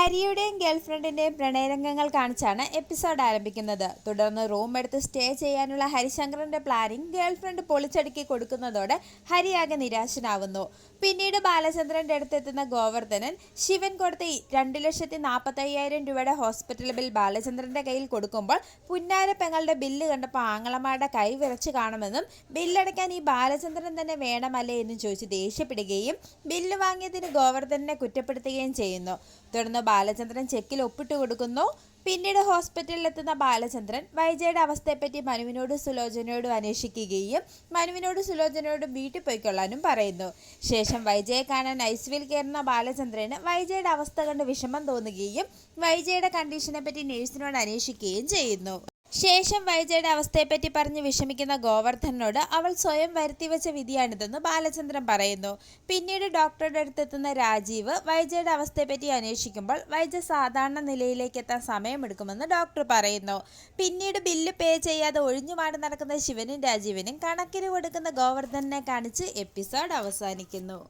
ഹരിയുടെയും ഗേൾഫ്രണ്ടിന്റെയും പ്രണയരംഗങ്ങൾ കാണിച്ചാണ് എപ്പിസോഡ് ആരംഭിക്കുന്നത്. തുടർന്ന് റൂം എടുത്ത് സ്റ്റേ ചെയ്യാനുള്ള ഹരിശങ്കറിന്റെ പ്ലാനിംഗ് ഗേൾഫ്രണ്ട് പൊളിച്ചടുക്കി കൊടുക്കുന്നതോടെ ഹരിയാകെ നിരാശനാവുന്നു. പിന്നീട് ബാലചന്ദ്രന്റെ അടുത്തെത്തുന്ന ഗോവർദ്ധനൻ ശിവൻ കൊടുത്ത രണ്ട് ലക്ഷത്തി നാൽപ്പത്തി അയ്യായിരം രൂപയുടെ ഹോസ്പിറ്റൽ ബിൽ ബാലചന്ദ്രന്റെ കയ്യിൽ കൊടുക്കുമ്പോൾ പുന്നാര പെങ്ങളുടെ ബില്ല് കണ്ടപ്പോൾ ആങ്ങളമാരുടെ കൈ വിറച്ച് കാണുമെന്നും ബില്ലടയ്ക്കാൻ ഈ ബാലചന്ദ്രൻ തന്നെ വേണമല്ലേ എന്നും ചോദിച്ച് ദേഷ്യപ്പെടുകയും ബില്ല് വാങ്ങിയതിന് ഗോവർദ്ധനെ കുറ്റപ്പെടുത്തുകയും ചെയ്യുന്നു. തുടർന്ന് ബാലചന്ദ്രൻ ചെക്കിൽ ഒപ്പിട്ട് കൊടുക്കുന്നു. പിന്നീട് ഹോസ്പിറ്റലിലെത്തുന്ന ബാലചന്ദ്രൻ വൈജയുടെ അവസ്ഥയെപ്പറ്റി മനുവിനോട് സുലോചനയോടും അന്വേഷിക്കുകയും മനുവിനോട് സുലോചനയോടും വീട്ടിൽ പോയിക്കൊള്ളാനും പറയുന്നു. ശേഷം വൈജയെ കാണാൻ ഐസിവിൽ കയറുന്ന ബാലചന്ദ്രന് വൈജയുടെ അവസ്ഥ കണ്ട് വിഷമം തോന്നുകയും വൈജയുടെ കണ്ടീഷനെ പറ്റി നഴ്സിനോട് അന്വേഷിക്കുകയും ചെയ്യുന്നു. ശേഷം വൈജയുടെ അവസ്ഥയെപ്പറ്റി പറഞ്ഞ് വിഷമിക്കുന്ന ഗോവർദ്ധനോട് അവൾ സ്വയം വരുത്തിവെച്ച വിധിയാണിതെന്ന് ബാലചന്ദ്രൻ പറയുന്നു. പിന്നീട് ഡോക്ടറുടെ അടുത്തെത്തുന്ന രാജീവ് വൈജയുടെ അവസ്ഥയെപ്പറ്റി അന്വേഷിക്കുമ്പോൾ വൈജ സാധാരണ നിലയിലേക്ക് എത്താൻ സമയമെടുക്കുമെന്ന് ഡോക്ടർ പറയുന്നു. പിന്നീട് ബില്ല് പേ ചെയ്യാതെ ഒഴിഞ്ഞുമാടി നടക്കുന്ന ശിവനും രാജീവിനും കണക്കിന് കൊടുക്കുന്ന ഗോവർദ്ധനെ കാണിച്ച് എപ്പിസോഡ് അവസാനിക്കുന്നു.